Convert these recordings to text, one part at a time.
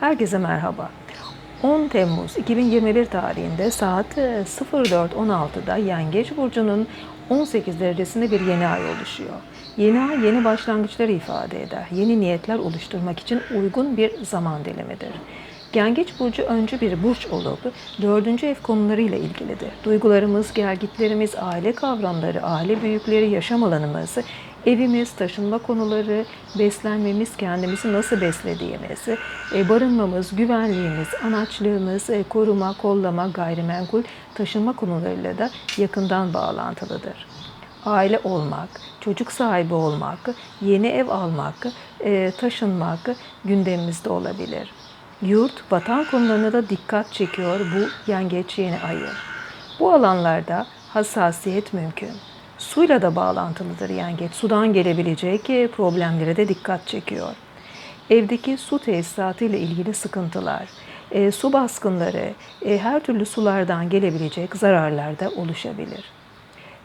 Herkese merhaba. 10 Temmuz 2021 tarihinde saat e, 04.16'da Yengeç Burcu'nun 18 derecesinde bir yeni ay oluşuyor. Yeni ay yeni başlangıçları ifade eder. Yeni niyetler oluşturmak için uygun bir zaman dilimidir. Yengeç burcu öncü bir burç olup dördüncü ev konularıyla ilgilidir. Duygularımız, gelgitlerimiz, aile kavramları, aile büyükleri, yaşam alanımız, evimiz, taşınma konuları, beslenmemiz, kendimizi nasıl beslediğimiz, e, barınmamız, güvenliğimiz, anaçlığımız, e, koruma, kollama, gayrimenkul, taşınma konularıyla da yakından bağlantılıdır aile olmak, çocuk sahibi olmak, yeni ev almak, e, taşınmak gündemimizde olabilir. Yurt, vatan konularına da dikkat çekiyor bu yengeç yeni ayı. Bu alanlarda hassasiyet mümkün. Suyla da bağlantılıdır yengeç. Sudan gelebilecek e, problemlere de dikkat çekiyor. Evdeki su tesisatı ile ilgili sıkıntılar, e, su baskınları, e, her türlü sulardan gelebilecek zararlar da oluşabilir.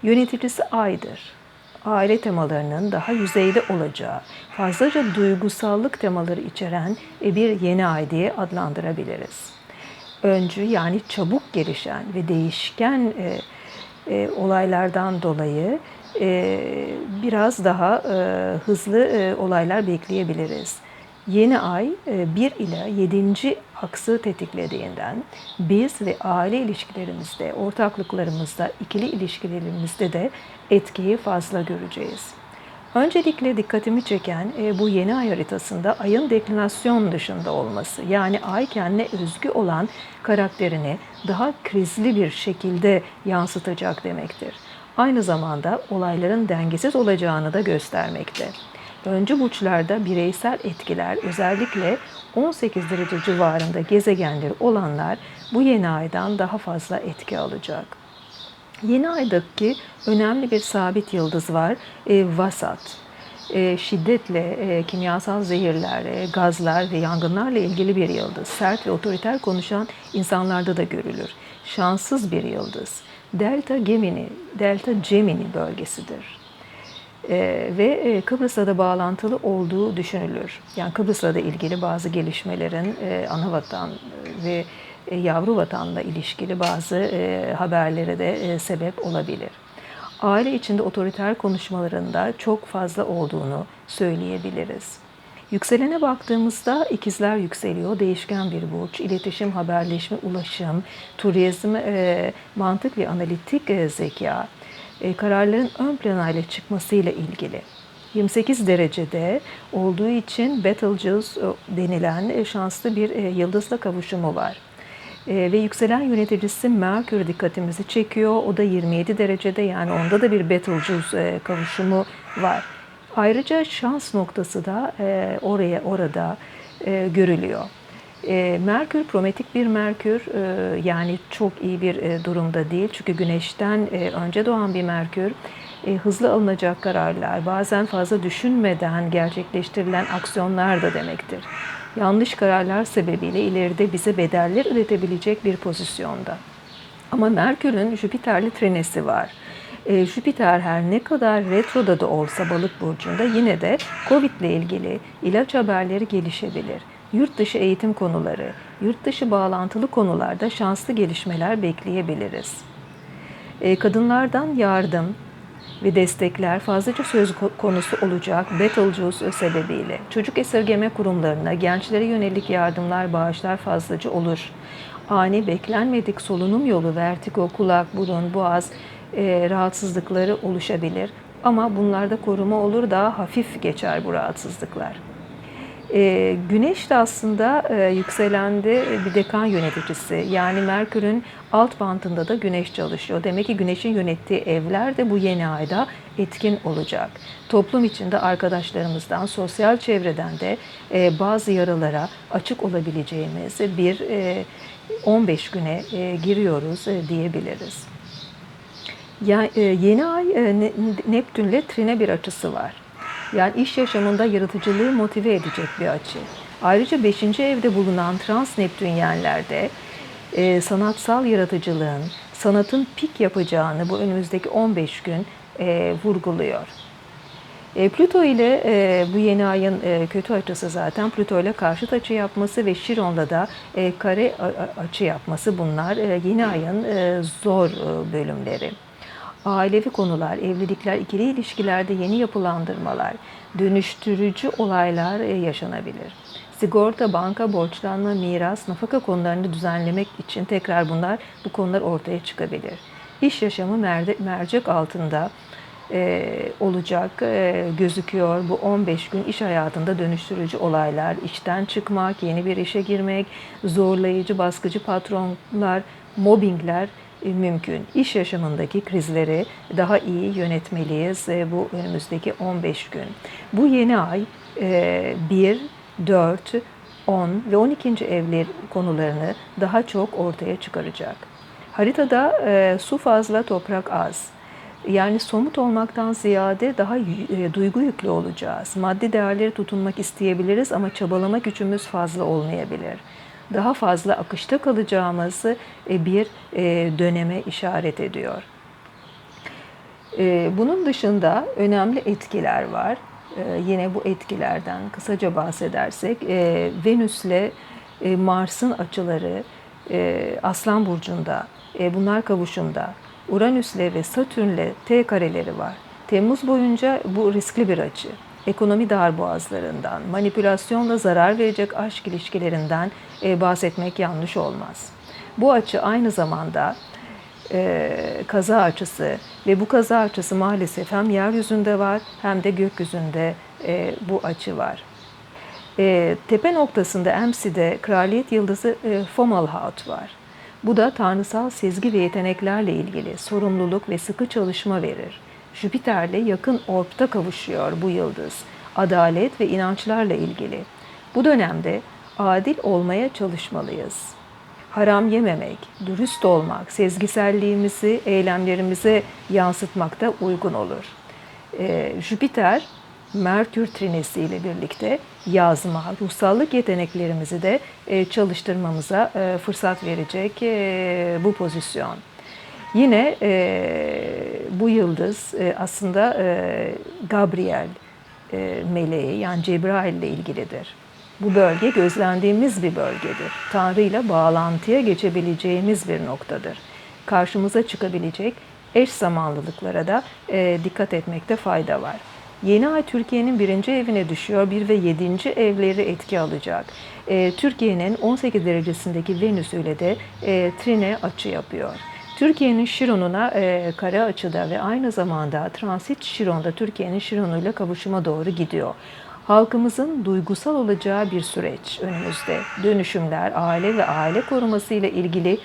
Yöneticisi aydır. Aile temalarının daha yüzeyde olacağı, fazlaca duygusallık temaları içeren e, bir yeni ay diye adlandırabiliriz. Öncü yani çabuk gelişen ve değişken e, e, olaylardan dolayı e, biraz daha e, hızlı e, olaylar bekleyebiliriz. Yeni ay 1 ile 7. aksı tetiklediğinden biz ve aile ilişkilerimizde, ortaklıklarımızda, ikili ilişkilerimizde de etkiyi fazla göreceğiz. Öncelikle dikkatimi çeken e, bu yeni ay haritasında ayın deklinasyon dışında olması. Yani ay kendine özgü olan karakterini daha krizli bir şekilde yansıtacak demektir. Aynı zamanda olayların dengesiz olacağını da göstermekte. Öncü burçlarda bireysel etkiler özellikle 18 derece civarında gezegenleri olanlar bu yeni aydan daha fazla etki alacak. Yeni aydaki önemli bir sabit yıldız var. E, vasat. E, şiddetle e, kimyasal zehirler, e, gazlar ve yangınlarla ilgili bir yıldız. Sert ve otoriter konuşan insanlarda da görülür. Şanssız bir yıldız. Delta Gemini, Delta Gemini bölgesidir e, ve e, Kıbrıs'la da bağlantılı olduğu düşünülür. Yani Kıbrıs'la da ilgili bazı gelişmelerin e, ana vatan ve e, yavru vatanla ilişkili bazı e, haberlere de e, sebep olabilir. Aile içinde otoriter konuşmalarında çok fazla olduğunu söyleyebiliriz. Yükselene baktığımızda ikizler yükseliyor. Değişken bir burç. İletişim, haberleşme, ulaşım, turizm, e, mantık ve analitik e, zeka, e, kararların ön plana ile çıkmasıyla ilgili. 28 derecede olduğu için Betelgeuse denilen e, şanslı bir e, yıldızla kavuşumu var. Ve yükselen yöneticisi Merkür dikkatimizi çekiyor. O da 27 derecede yani onda da bir Betelgeuse kavuşumu var. Ayrıca şans noktası da oraya orada görülüyor. E, Merkür prometik bir Merkür e, yani çok iyi bir e, durumda değil çünkü Güneş'ten e, önce doğan bir Merkür e, hızlı alınacak kararlar bazen fazla düşünmeden gerçekleştirilen aksiyonlar da demektir. Yanlış kararlar sebebiyle ileride bize bedeller üretebilecek bir pozisyonda. Ama Merkür'ün Jüpiter'li trinesi var. E, Jüpiter her ne kadar retroda da olsa balık burcunda yine de Covid ile ilgili ilaç haberleri gelişebilir yurt dışı eğitim konuları, yurt dışı bağlantılı konularda şanslı gelişmeler bekleyebiliriz. E, kadınlardan yardım ve destekler fazlaca söz konusu olacak Betelgeuse sebebiyle. Çocuk esirgeme kurumlarına gençlere yönelik yardımlar, bağışlar fazlaca olur. Ani beklenmedik solunum yolu, vertigo, kulak, burun, boğaz e, rahatsızlıkları oluşabilir. Ama bunlarda koruma olur daha hafif geçer bu rahatsızlıklar. E, güneş de aslında e, yükselende bir dekan yöneticisi. Yani Merkür'ün alt bantında da güneş çalışıyor. Demek ki güneşin yönettiği evler de bu yeni ayda etkin olacak. Toplum içinde arkadaşlarımızdan, sosyal çevreden de e, bazı yaralara açık olabileceğimiz bir e, 15 güne e, giriyoruz e, diyebiliriz. Ya, e, yeni ay e, Neptünle trine bir açısı var. Yani iş yaşamında yaratıcılığı motive edecek bir açı. Ayrıca 5. evde bulunan trans Neptünyenlerde e, sanatsal yaratıcılığın, sanatın pik yapacağını bu önümüzdeki 15 gün e, vurguluyor. E, Plüto ile e, bu yeni ayın e, kötü açısı zaten Plüto ile karşıt açı yapması ve Şiron'la da e, kare açı yapması bunlar e, yeni ayın e, zor e, bölümleri. Ailevi konular, evlilikler, ikili ilişkilerde yeni yapılandırmalar, dönüştürücü olaylar e, yaşanabilir. Sigorta, banka, borçlanma, miras, nafaka konularını düzenlemek için tekrar bunlar, bu konular ortaya çıkabilir. İş yaşamı merde, mercek altında e, olacak e, gözüküyor. Bu 15 gün iş hayatında dönüştürücü olaylar, işten çıkmak, yeni bir işe girmek, zorlayıcı, baskıcı patronlar, mobbingler mümkün. İş yaşamındaki krizleri daha iyi yönetmeliyiz e, bu önümüzdeki 15 gün. Bu yeni ay e, 1, 4, 10 ve 12. evler konularını daha çok ortaya çıkaracak. Haritada e, su fazla, toprak az. Yani somut olmaktan ziyade daha e, duygu yüklü olacağız. Maddi değerleri tutunmak isteyebiliriz ama çabalama gücümüz fazla olmayabilir. Daha fazla akışta kalacağımız e, bir e, döneme işaret ediyor. E, Bunun dışında önemli etkiler var. Yine bu etkilerden kısaca bahsedersek Venüs'le Mars'ın açıları Aslan Burcu'nda, bunlar kavuşumda. Uranüs'le ve Satürn'le T kareleri var. Temmuz boyunca bu riskli bir açı. Ekonomi darboğazlarından, manipülasyonla zarar verecek aşk ilişkilerinden e, bahsetmek yanlış olmaz. Bu açı aynı zamanda e, kaza açısı ve bu kaza açısı maalesef hem yeryüzünde var hem de gökyüzünde e, bu açı var. E, tepe noktasında MC'de kraliyet yıldızı e, Fomalhaut var. Bu da tanrısal sezgi ve yeteneklerle ilgili sorumluluk ve sıkı çalışma verir. Jüpiter'le yakın orbta kavuşuyor bu yıldız. Adalet ve inançlarla ilgili. Bu dönemde adil olmaya çalışmalıyız haram yememek, dürüst olmak, sezgiselliğimizi eylemlerimize yansıtmakta uygun olur. Ee, Jüpiter, Merkür trinesi ile birlikte yazma, ruhsallık yeteneklerimizi de e, çalıştırmamıza e, fırsat verecek e, bu pozisyon. Yine e, bu yıldız e, aslında e, Gabriel e, meleği yani Cebrail ile ilgilidir. Bu bölge gözlendiğimiz bir bölgedir. Tanrı ile bağlantıya geçebileceğimiz bir noktadır. Karşımıza çıkabilecek eş zamanlılıklara da dikkat etmekte fayda var. Yeni ay Türkiye'nin birinci evine düşüyor. Bir ve yedinci evleri etki alacak. Türkiye'nin 18 derecesindeki Venüs ile de trine açı yapıyor. Türkiye'nin Şiron'una e, kare açıda ve aynı zamanda transit Şiron'da Türkiye'nin Şiron'uyla kavuşuma doğru gidiyor. Halkımızın duygusal olacağı bir süreç önümüzde. Dönüşümler, aile ve aile koruması ile ilgili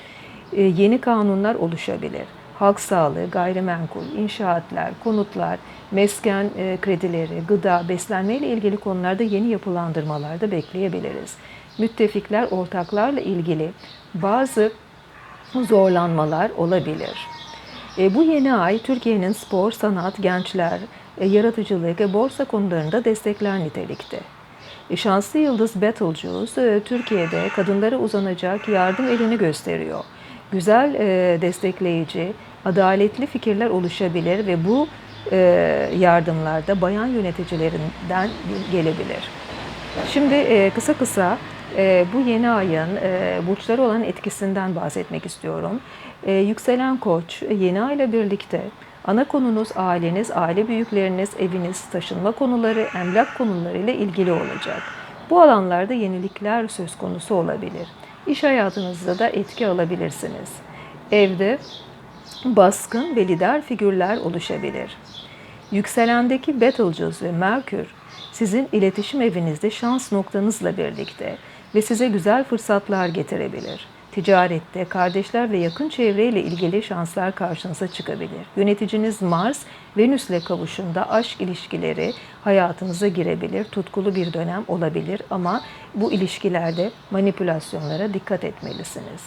e, yeni kanunlar oluşabilir. Halk sağlığı, gayrimenkul, inşaatlar, konutlar, mesken e, kredileri, gıda, beslenme ile ilgili konularda yeni yapılandırmalar da bekleyebiliriz. Müttefikler, ortaklarla ilgili bazı zorlanmalar olabilir. E, bu yeni ay Türkiye'nin spor, sanat, gençler, e, yaratıcılık ve borsa konularında destekler nitelikte. E, şanslı yıldız Betelgeuse e, Türkiye'de kadınlara uzanacak yardım elini gösteriyor. Güzel, e, destekleyici, adaletli fikirler oluşabilir ve bu e, yardımlarda bayan yöneticilerinden gelebilir. Şimdi e, kısa kısa e, bu yeni ayın e, burçları olan etkisinden bahsetmek istiyorum. E, yükselen koç yeni ayla birlikte ana konunuz aileniz, aile büyükleriniz, eviniz, taşınma konuları, emlak konuları ile ilgili olacak. Bu alanlarda yenilikler söz konusu olabilir. İş hayatınızda da etki alabilirsiniz. Evde baskın ve lider figürler oluşabilir. Yükselendeki Betelgeuse ve Merkür sizin iletişim evinizde şans noktanızla birlikte ve size güzel fırsatlar getirebilir. Ticarette, kardeşler ve yakın çevreyle ilgili şanslar karşınıza çıkabilir. Yöneticiniz Mars, Venüs'le kavuşumda aşk ilişkileri hayatınıza girebilir. Tutkulu bir dönem olabilir ama bu ilişkilerde manipülasyonlara dikkat etmelisiniz.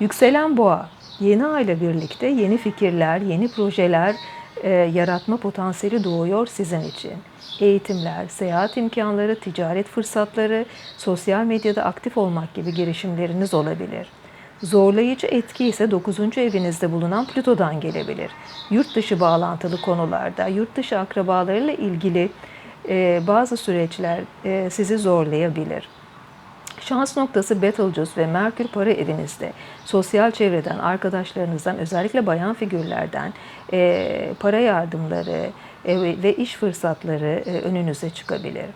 Yükselen boğa, yeni ayla birlikte yeni fikirler, yeni projeler e, yaratma potansiyeli doğuyor sizin için. Eğitimler, seyahat imkanları, ticaret fırsatları, sosyal medyada aktif olmak gibi girişimleriniz olabilir. Zorlayıcı etki ise 9. evinizde bulunan Plüto'dan gelebilir. Yurt dışı bağlantılı konularda, yurt dışı akrabalarıyla ilgili e, bazı süreçler e, sizi zorlayabilir. Şans noktası Betelgeuse ve Merkür para evinizde. Sosyal çevreden, arkadaşlarınızdan, özellikle bayan figürlerden e, para yardımları e, ve iş fırsatları e, önünüze çıkabilir.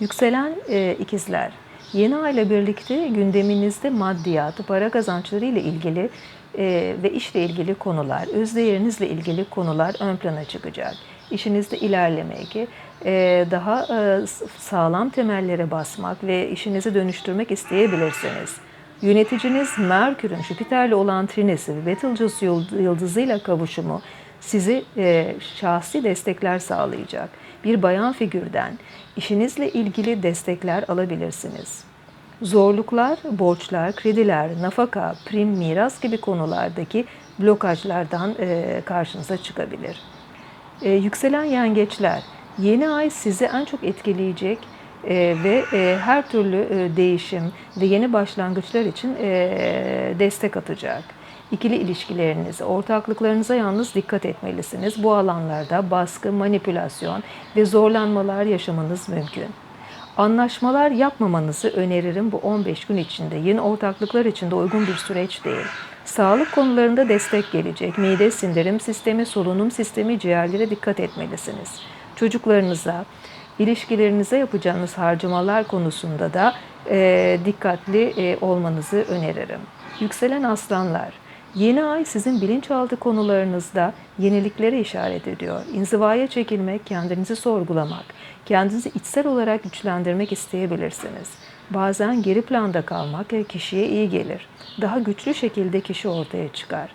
Yükselen e, ikizler. Yeni ay birlikte gündeminizde maddiyat, para kazançları ile ilgili e, ve işle ilgili konular, özdeğerinizle ilgili konular ön plana çıkacak. İşinizde ilerlemek, daha e, sağlam temellere basmak ve işinizi dönüştürmek isteyebilirsiniz. Yöneticiniz Merkür'ün Jüpiter'le olan trinesi ve Betelgeuse yıldızıyla kavuşumu sizi e, şahsi destekler sağlayacak. Bir bayan figürden işinizle ilgili destekler alabilirsiniz. Zorluklar, borçlar, krediler, nafaka, prim, miras gibi konulardaki blokajlardan e, karşınıza çıkabilir. E, yükselen yengeçler, yeni ay sizi en çok etkileyecek e, ve e, her türlü e, değişim ve yeni başlangıçlar için destek atacak. İkili ilişkilerinize, ortaklıklarınıza yalnız dikkat etmelisiniz. Bu alanlarda baskı, manipülasyon ve zorlanmalar yaşamanız mümkün. Anlaşmalar yapmamanızı öneririm bu 15 gün içinde. Yeni ortaklıklar için de uygun bir süreç değil. Sağlık konularında destek gelecek. Mide, sindirim sistemi, solunum sistemi, ciğerlere dikkat etmelisiniz. Çocuklarınıza, ilişkilerinize yapacağınız harcamalar konusunda da e, dikkatli e, olmanızı öneririm. Yükselen aslanlar, Yeni ay sizin bilinçaltı konularınızda yeniliklere işaret ediyor. İnzivaya çekilmek, kendinizi sorgulamak, kendinizi içsel olarak güçlendirmek isteyebilirsiniz. Bazen geri planda kalmak kişiye iyi gelir. Daha güçlü şekilde kişi ortaya çıkar.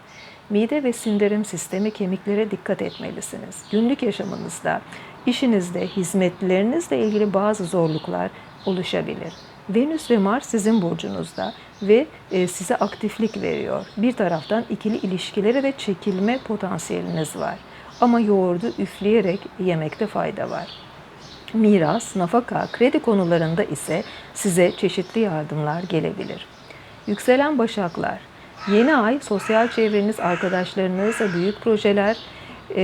Mide ve sindirim sistemi kemiklere dikkat etmelisiniz. Günlük yaşamınızda, işinizde, hizmetlerinizle ilgili bazı zorluklar oluşabilir. Venüs ve Mars sizin burcunuzda ve e, size aktiflik veriyor. Bir taraftan ikili ilişkilere de çekilme potansiyeliniz var. Ama yoğurdu üfleyerek yemekte fayda var. Miras, nafaka, kredi konularında ise size çeşitli yardımlar gelebilir. Yükselen Başaklar, yeni ay sosyal çevreniz, arkadaşlarınız, büyük projeler e,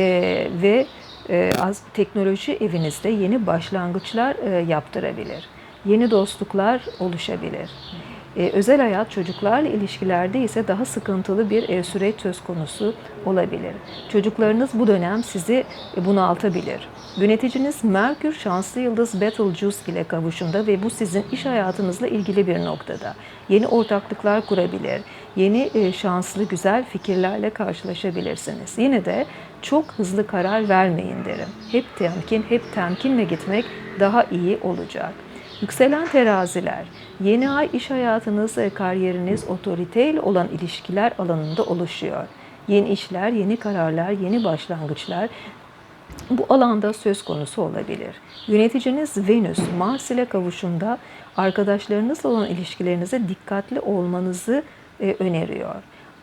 ve e, az, teknoloji evinizde yeni başlangıçlar e, yaptırabilir yeni dostluklar oluşabilir. Ee, özel hayat çocuklarla ilişkilerde ise daha sıkıntılı bir e, süreç söz konusu olabilir. Çocuklarınız bu dönem sizi e, bunaltabilir. Yöneticiniz Merkür şanslı yıldız Betelgeuse ile kavuşumda ve bu sizin iş hayatınızla ilgili bir noktada. Yeni ortaklıklar kurabilir, yeni e, şanslı güzel fikirlerle karşılaşabilirsiniz. Yine de çok hızlı karar vermeyin derim. Hep temkin, hep temkinle gitmek daha iyi olacak. Yükselen teraziler, yeni ay iş hayatınız, kariyeriniz, otoriteyle olan ilişkiler alanında oluşuyor. Yeni işler, yeni kararlar, yeni başlangıçlar bu alanda söz konusu olabilir. Yöneticiniz Venüs, Mars ile kavuşumda arkadaşlarınızla olan ilişkilerinize dikkatli olmanızı e, öneriyor.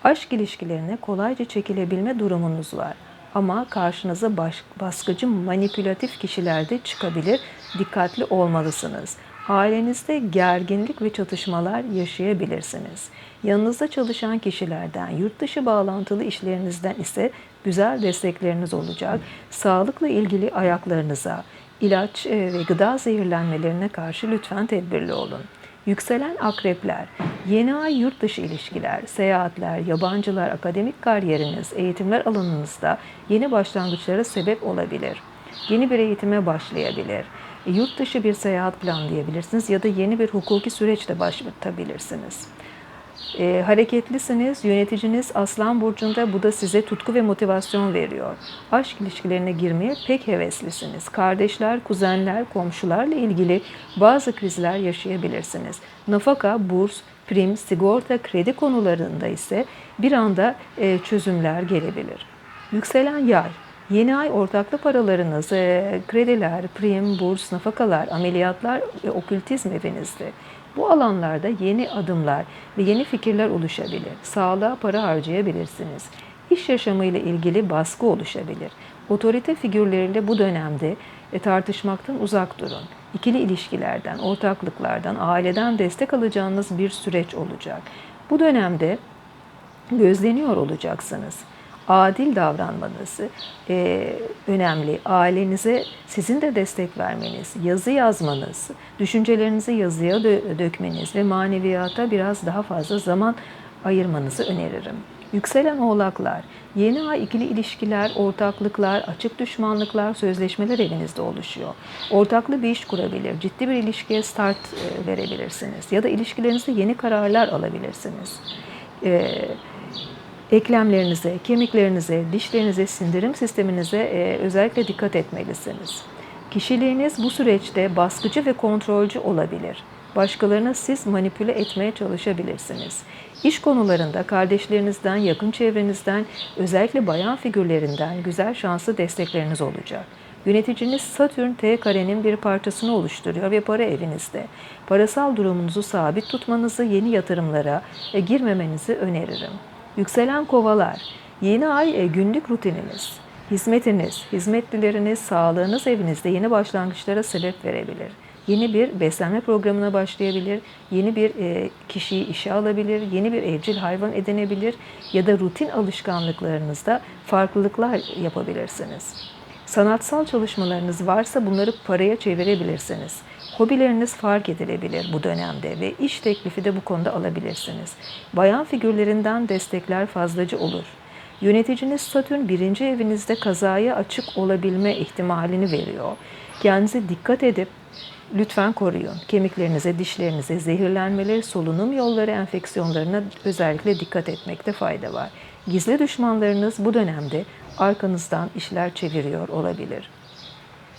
Aşk ilişkilerine kolayca çekilebilme durumunuz var. Ama karşınıza baş, baskıcı manipülatif kişiler de çıkabilir. Dikkatli olmalısınız. Ailenizde gerginlik ve çatışmalar yaşayabilirsiniz. Yanınızda çalışan kişilerden, yurt dışı bağlantılı işlerinizden ise güzel destekleriniz olacak. Sağlıkla ilgili ayaklarınıza, ilaç e, ve gıda zehirlenmelerine karşı lütfen tedbirli olun. Yükselen akrepler, yeni ay yurt dışı ilişkiler, seyahatler, yabancılar, akademik kariyeriniz, eğitimler alanınızda yeni başlangıçlara sebep olabilir. Yeni bir eğitime başlayabilir. E, yurt dışı bir seyahat planlayabilirsiniz ya da yeni bir hukuki süreçte başlatabilirsiniz. E, hareketlisiniz, yöneticiniz Aslan Burcu'nda bu da size tutku ve motivasyon veriyor. Aşk ilişkilerine girmeye pek heveslisiniz. Kardeşler, kuzenler, komşularla ilgili bazı krizler yaşayabilirsiniz. Nafaka, burs, prim, sigorta, kredi konularında ise bir anda e, çözümler gelebilir. Yükselen yay, Yeni ay ortaklı paralarınız, e, krediler, prim, burs, nafakalar, ameliyatlar ve okültizm evinizde. Bu alanlarda yeni adımlar ve yeni fikirler oluşabilir. Sağlığa para harcayabilirsiniz. İş yaşamı ile ilgili baskı oluşabilir. Otorite figürleriyle bu dönemde e, tartışmaktan uzak durun. İkili ilişkilerden, ortaklıklardan, aileden destek alacağınız bir süreç olacak. Bu dönemde gözleniyor olacaksınız. Adil davranmanız e, önemli. Ailenize sizin de destek vermeniz, yazı yazmanız, düşüncelerinizi yazıya dö- dökmeniz ve maneviyata biraz daha fazla zaman ayırmanızı öneririm. Yükselen oğlaklar, yeni ay ikili ilişkiler, ortaklıklar, açık düşmanlıklar, sözleşmeler evinizde oluşuyor. Ortaklı bir iş kurabilir, ciddi bir ilişkiye start e, verebilirsiniz ya da ilişkilerinizde yeni kararlar alabilirsiniz. E, eklemlerinize, kemiklerinize, dişlerinize, sindirim sisteminize e, özellikle dikkat etmelisiniz. Kişiliğiniz bu süreçte baskıcı ve kontrolcü olabilir. Başkalarını siz manipüle etmeye çalışabilirsiniz. İş konularında kardeşlerinizden, yakın çevrenizden, özellikle bayan figürlerinden güzel şanslı destekleriniz olacak. Yöneticiniz Satürn T karenin bir parçasını oluşturuyor ve para evinizde. Parasal durumunuzu sabit tutmanızı, yeni yatırımlara e, girmemenizi öneririm. Yükselen kovalar, yeni ay e, günlük rutininiz, hizmetiniz, hizmetlileriniz, sağlığınız evinizde yeni başlangıçlara sebep verebilir. Yeni bir beslenme programına başlayabilir, yeni bir e, kişiyi işe alabilir, yeni bir evcil hayvan edinebilir ya da rutin alışkanlıklarınızda farklılıklar yapabilirsiniz. Sanatsal çalışmalarınız varsa bunları paraya çevirebilirsiniz. Hobileriniz fark edilebilir bu dönemde ve iş teklifi de bu konuda alabilirsiniz. Bayan figürlerinden destekler fazlacı olur. Yöneticiniz Satürn birinci evinizde kazaya açık olabilme ihtimalini veriyor. Kendinize dikkat edip lütfen koruyun. Kemiklerinize, dişlerinize, zehirlenmeleri, solunum yolları enfeksiyonlarına özellikle dikkat etmekte fayda var. Gizli düşmanlarınız bu dönemde arkanızdan işler çeviriyor olabilir.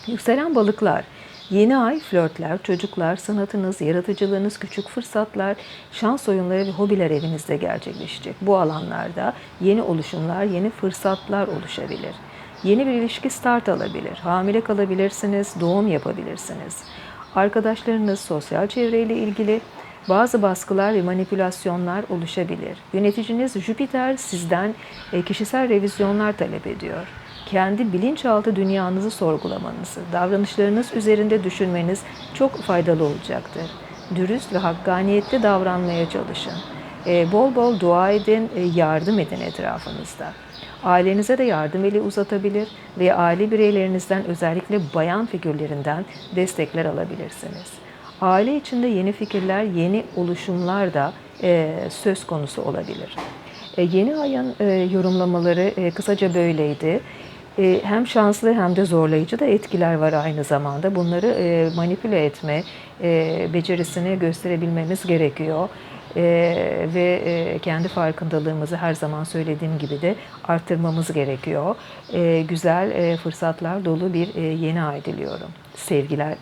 Yükselen balıklar, yeni ay flörtler, çocuklar, sanatınız, yaratıcılığınız, küçük fırsatlar, şans oyunları ve hobiler evinizde gerçekleşecek. Bu alanlarda yeni oluşumlar, yeni fırsatlar oluşabilir. Yeni bir ilişki start alabilir. Hamile kalabilirsiniz, doğum yapabilirsiniz. Arkadaşlarınız, sosyal çevreyle ilgili bazı baskılar ve manipülasyonlar oluşabilir. Yöneticiniz Jüpiter sizden e, kişisel revizyonlar talep ediyor. Kendi bilinçaltı dünyanızı sorgulamanızı, davranışlarınız üzerinde düşünmeniz çok faydalı olacaktır. Dürüst ve hakkaniyetli davranmaya çalışın. E, Bol bol dua edin, e, yardım edin etrafınızda. Ailenize de yardım eli uzatabilir ve aile bireylerinizden özellikle bayan figürlerinden destekler alabilirsiniz. Aile içinde yeni fikirler, yeni oluşumlar da e, söz konusu olabilir. E, yeni ayın e, yorumlamaları e, kısaca böyleydi. E, hem şanslı hem de zorlayıcı da etkiler var aynı zamanda. Bunları e, manipüle etme e, becerisini gösterebilmemiz gerekiyor. Ee, ve e, kendi farkındalığımızı her zaman söylediğim gibi de arttırmamız gerekiyor. Ee, güzel e, fırsatlar dolu bir e, yeni ay diliyorum. Sevgiler.